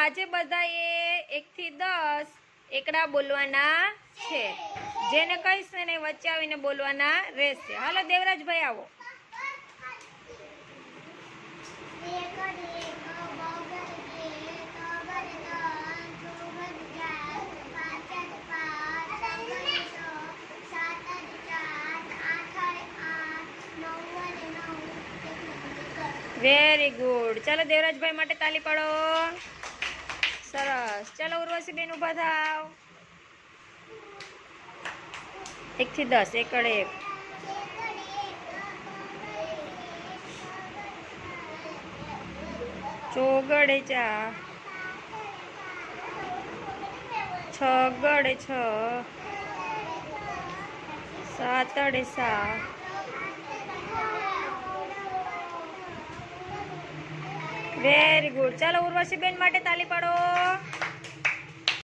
આજે બધાએ એકથી દસ એકડા બોલવાના છે. જેને કહીશ એને વચ્ચે આવીને બોલવાના રહેશે. હાલો દેવરાજભાઈ આવો. વેરી ગુડ ચાલો દેવરાજભાઈ માટે તાલી પાડો. સરસ. ચાલો ઉર્વશી બેન ઊભા થાવ. એક થી દસ એકડ એક. ચોગડે ચા. છગડે છ. સાતડે સા વેરી ગુડ ચાલો ઉર્વશી બેન માટે તાલી પાડો.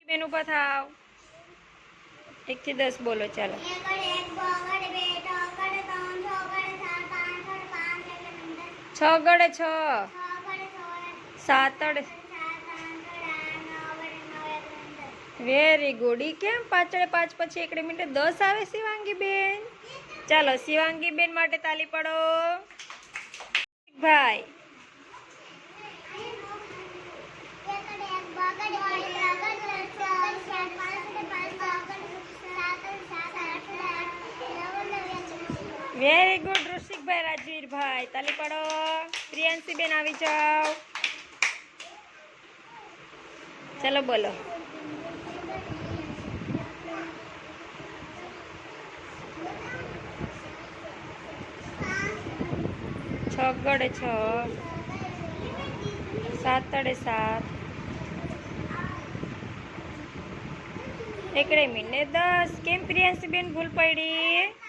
બેન ઊભા થાવ. એક થી દસ બોલો, ચાલો. છ ગડે છ. સાતડે વેરી ગુડ ઈ કેમ પાછળ પાંચ પછી એકડે મિનિટે દસ આવે શિવાંગી બેન ચાલો શિવાંગી બેન માટે તાલી પાડો. ભાઈ વેરી ગુડ ઋષિકભાઈ રાજવીરભાઈ તાલી પાડો પ્રિયાંશી બેન આવી જાઓ ચલો બોલો છગડે છ સાતડે સાત એકડે મિને દસ કેમ પ્રિયાંશી બેન ભૂલ પડી